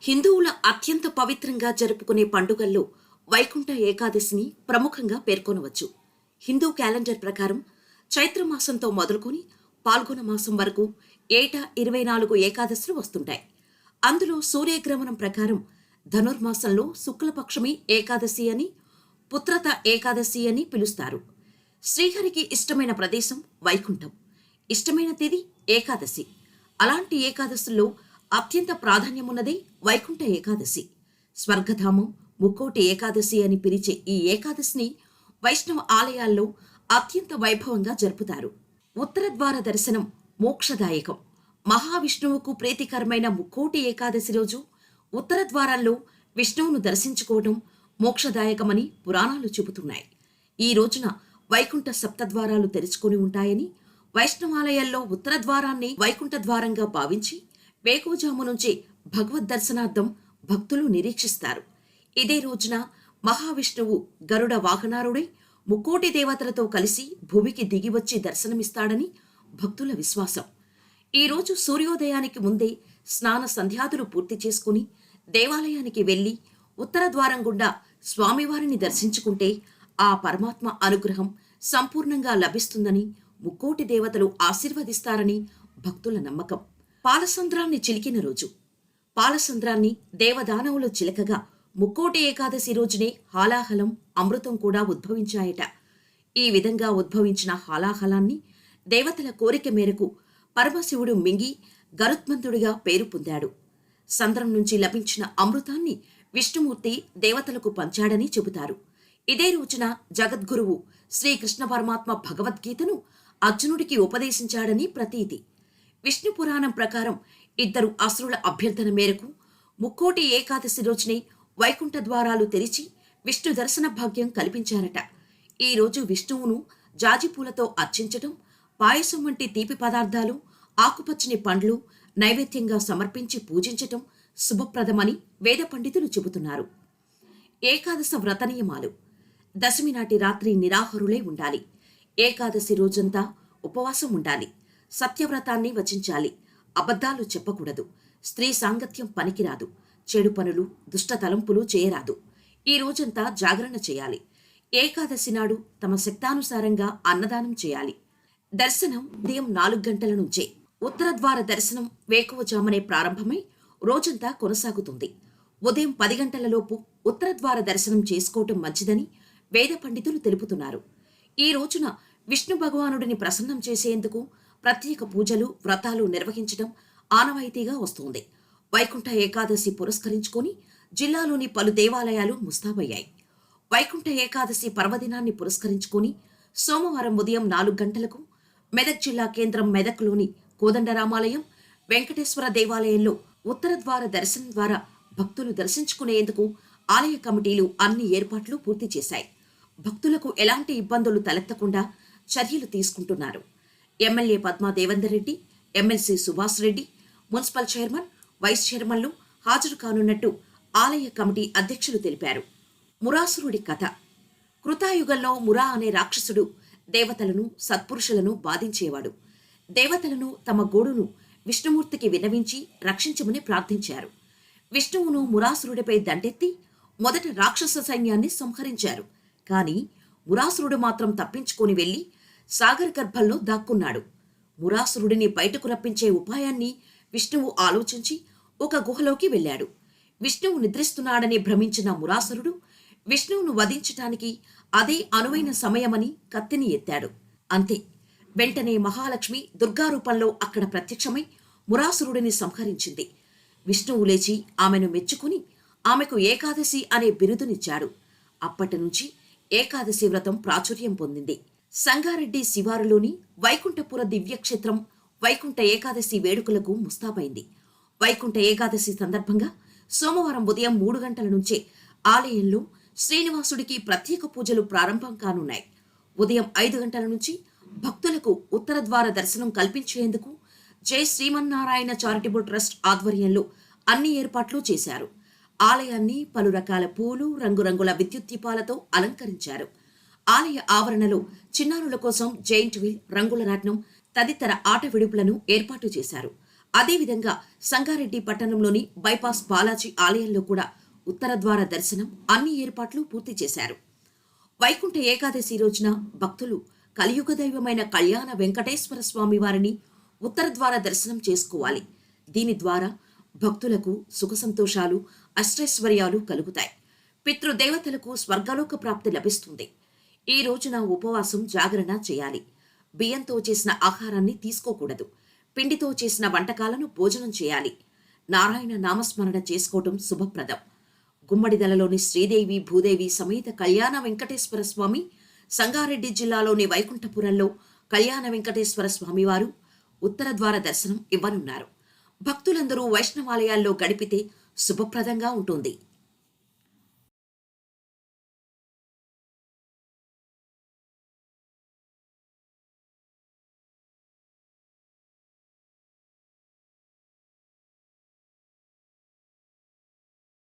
హిందువుల అత్యంత పవిత్రంగా జరుపుకునే పండుగల్లో వైకుంఠ ఏకాదశిని ప్రముఖంగా పేర్కొనవచ్చు. హిందూ క్యాలెండర్ ప్రకారం చైత్రమాసంతో మొదలుకొని పాల్గొన మాసం వరకు ఏటా ఇరవై నాలుగు ఏకాదశులు వస్తుంటాయి. అందులో సూర్యగ్రహణం ప్రకారం ధనుర్మాసంలో శుక్లపక్షమి ఏకాదశి అని పుత్రత ఏకాదశి అని పిలుస్తారు. శ్రీహరికి ఇష్టమైన ప్రదేశం వైకుంఠం. ఇష్టమైన తేదీ ఏకాదశి. అలాంటి ఏకాదశుల్లో అత్యంత ప్రాధాన్యమున్నది వైకుంఠ ఏకాదశి. స్వర్గధామం ముక్కోటి ఏకాదశి అని పిలిచే ఈ ఏకాదశిని వైష్ణవ ఆలయాల్లో అత్యంత వైభవంగా జరుపుతారు. ఉత్తరద్వార దర్శనం మోక్షదాయకం. మహావిష్ణువుకు ప్రీతికరమైన ముక్కోటి ఏకాదశి రోజు ఉత్తర ద్వారాల్లో విష్ణువును దర్శించుకోవడం మోక్షదాయకమని పురాణాలు చెబుతున్నాయి. ఈ రోజున వైకుంఠ సప్తద్వారాలు తెరుచుకొని ఉంటాయని వైష్ణవాలయాల్లో ఉత్తర ద్వారాన్ని వైకుంఠ ద్వారంగా భావించి వేకువజాము నుంచి భగవద్ దర్శనార్థం భక్తులు నిరీక్షిస్తారు. ఇదే రోజున మహావిష్ణువు గరుడ వాహనారుడై ముక్కోటి దేవతలతో కలిసి భూమికి దిగివచ్చి దర్శనమిస్తాడని భక్తుల విశ్వాసం. ఈ రోజు సూర్యోదయానికి ముందే స్నాన సంధ్యాదులు పూర్తి చేసుకుని దేవాలయానికి వెళ్ళి ఉత్తర ద్వారం గుండా స్వామివారిని దర్శించుకుంటే ఆ పరమాత్మ అనుగ్రహం సంపూర్ణంగా లభిస్తుందని ముక్కోటి దేవతలు ఆశీర్వదిస్తారని భక్తుల నమ్మకం. పాలసంద్రాన్ని చిలికిన రోజు. పాలసంద్రాన్ని దేవదానవులు చిలకగా ముక్కోటి ఏకాదశి రోజునే హాలాహలం అమృతం కూడా ఉద్భవించాయట. ఈ విధంగా ఉద్భవించిన హాలాహలాన్ని దేవతల కోరిక మేరకు పరమశివుడు మింగి గరుత్మంతుడిగా పేరు పొందాడు. సంద్రం నుంచి లభించిన అమృతాన్ని విష్ణుమూర్తి దేవతలకు పంచాడని చెబుతారు. ఇదే రోజున జగద్గురువు శ్రీకృష్ణ పరమాత్మ భగవద్గీతను అర్జునుడికి ఉపదేశించాడని ప్రతీతి. విష్ణు పురాణం ప్రకారం ఇద్దరు అసురుల అభ్యర్థన మేరకు ముక్కోటి ఏకాదశి రోజునే వైకుంఠ ద్వారాలు తెరిచి విష్ణు దర్శన భాగ్యం కల్పించారట. ఈ రోజు విష్ణువును జాజిపూలతో అర్చించటం పాయసం వంటి తీపి పదార్థాలు ఆకుపచ్చని పండ్లు నైవేద్యంగా సమర్పించి పూజించటం శుభప్రదమని వేద పండితులు చెబుతున్నారు. ఏకాదశ వ్రత నియమాలు. దశమి నాటి రాత్రి నిరాహారులై ఉండాలి. ఏకాదశి రోజంతా ఉపవాసం ఉండాలి. సత్యవ్రతాన్ని వచించాలి. అబద్ధాలు చెప్పకూడదు. స్త్రీ సాంగత్యం పనికిరాదు. చెడు పనులు దుష్ట తలంపులు చేయరాదు. ఈ రోజంతా జాగరణ చేయాలి. ఏకాదశి నాడు తమ శక్తానుసారంగా అన్నదానం చేయాలి. దర్శనం ఉదయం నాలుగు గంటల నుంచే. ఉత్తర ద్వార దర్శనం వేకువజామునే ప్రారంభమై రోజంతా కొనసాగుతుంది. ఉదయం పది గంటలలోపు ఉత్తర ద్వార దర్శనం చేసుకోవటం మంచిదని వేద పండితులు తెలుపుతున్నారు. ఈ రోజున విష్ణు భగవానుడిని ప్రసన్నం చేసేందుకు ప్రత్యేక పూజలు వ్రతాలు నిర్వహించడం ఆనవాయితీగా వస్తోంది. వైకుంఠ ఏకాదశి పురస్కరించుకొని జిల్లాలోని పలు దేవాలయాలు ముస్తాబయ్యాయి. వైకుంఠ ఏకాదశి పర్వదినాన్ని పురస్కరించుకొని సోమవారం ఉదయం నాలుగు గంటలకు మెదక్ జిల్లా కేంద్రం మెదక్లోని కోదండరామాలయం వెంకటేశ్వర దేవాలయంలో ఉత్తర ద్వార దర్శనం ద్వారా భక్తులు దర్శించుకునేందుకు ఆలయ కమిటీలు అన్ని ఏర్పాట్లు పూర్తి చేశాయి. భక్తులకు ఎలాంటి ఇబ్బందులు తలెత్తకుండా చర్యలు తీసుకుంటున్నారు. MLA Padma Devender Reddy MLC Subhash Reddy municipal chairman vice చైర్మన్లు హాజరు కానున్నట్టు ఆలయ కమిటీ అధ్యక్షులు తెలిపారు. మురాసురుడి కథ. కృతాయుగంలో మురా అనే రాక్షసుడు దేవతలను సత్పురుషులను బాధించేవాడు. దేవతలను తమ గోడును విష్ణుమూర్తికి విన్నవించి రక్షించమని ప్రార్థించారు. విష్ణువును మురాసురుడిపై దండెత్తి మొదట రాక్షస సైన్యాన్ని సంహరించారు. కానీ మురాసురుడు మాత్రం తప్పించుకొని వెళ్ళి సాగర్ గర్భంలో దాక్కున్నాడు. మురాసురుడిని బయటకు రప్పించే ఉపాయాన్ని విష్ణువు ఆలోచించి ఒక గుహలోకి వెళ్ళాడు. విష్ణువు నిద్రిస్తున్నాడని భ్రమించిన మురాసురుడు విష్ణువును వధించటానికి అదే అనువైన సమయమని కత్తిని ఎత్తాడు. అంతే. వెంటనే మహాలక్ష్మి దుర్గారూపంలో అక్కడ ప్రత్యక్షమై మురాసురుడిని సంహరించింది. విష్ణువు లేచి ఆమెను మెచ్చుకుని ఆమెకు ఏకాదశి అనే బిరుదునిచ్చాడు. అప్పటి నుంచి ఏకాదశి వ్రతం ప్రాచుర్యం పొందింది. సంగారెడ్డి శివారులోని వైకుంఠపుర దివ్యక్షేత్రం వైకుంఠ ఏకాదశి వేడుకలకు ముస్తాబైంది. వైకుంఠ ఏకాదశి సందర్భంగా సోమవారం ఉదయం మూడు గంటల నుంచే ఆలయంలో శ్రీనివాసుడికి ప్రత్యేక పూజలు ప్రారంభం కానున్నాయి. ఉదయం ఐదు గంటల నుంచి భక్తులకు ఉత్తర ద్వార దర్శనం కల్పించేందుకు జై శ్రీమన్నారాయణ చారిటబుల్ ట్రస్ట్ ఆధ్వర్యంలో అన్ని ఏర్పాట్లు చేశారు. ఆలయాన్ని పలు రకాల పూలు రంగురంగుల విద్యుత్ దీపాలతో అలంకరించారు. ఆలయ ఆవరణలో చిన్నారుల కోసం జైంట్ వీల్ రంగుల రాట్నం తదితర ఆట విడుపులను ఏర్పాటు చేశారు. అదేవిధంగా సంగారెడ్డి పట్టణంలోని బైపాస్ బాలాజీ ఆలయంలో కూడా ఉత్తర ద్వార దర్శనం అన్ని ఏర్పాట్లు పూర్తి చేశారు. వైకుంఠ ఏకాదశి రోజున భక్తులు కలియుగ దైవమైన కళ్యాణ వెంకటేశ్వర స్వామి వారిని ఉత్తర ద్వార దర్శనం చేసుకోవాలి. దీని ద్వారా భక్తులకు సుఖ సంతోషాలు అష్టైశ్వర్యాలు కలుగుతాయి. పితృదేవతలకు స్వర్గలోక ప్రాప్తి లభిస్తుంది. ఈ రోజున ఉపవాసం జాగరణ చేయాలి. బియ్యంతో చేసిన ఆహారాన్ని తీసుకోకూడదు. పిండితో చేసిన వంటకాలను భోజనం చేయాలి. నారాయణ నామస్మరణ చేసుకోవటం శుభప్రదం. గుమ్మడిదలలోని శ్రీదేవి భూదేవి సమేత కళ్యాణ వెంకటేశ్వర స్వామి సంగారెడ్డి జిల్లాలోని వైకుంఠపురంలో కళ్యాణ వెంకటేశ్వర స్వామివారు ఉత్తర ద్వార దర్శనం ఇవ్వనున్నారు. భక్తులందరూ వైష్ణవాలయాల్లో గడిపితే శుభప్రదంగా ఉంటుంది.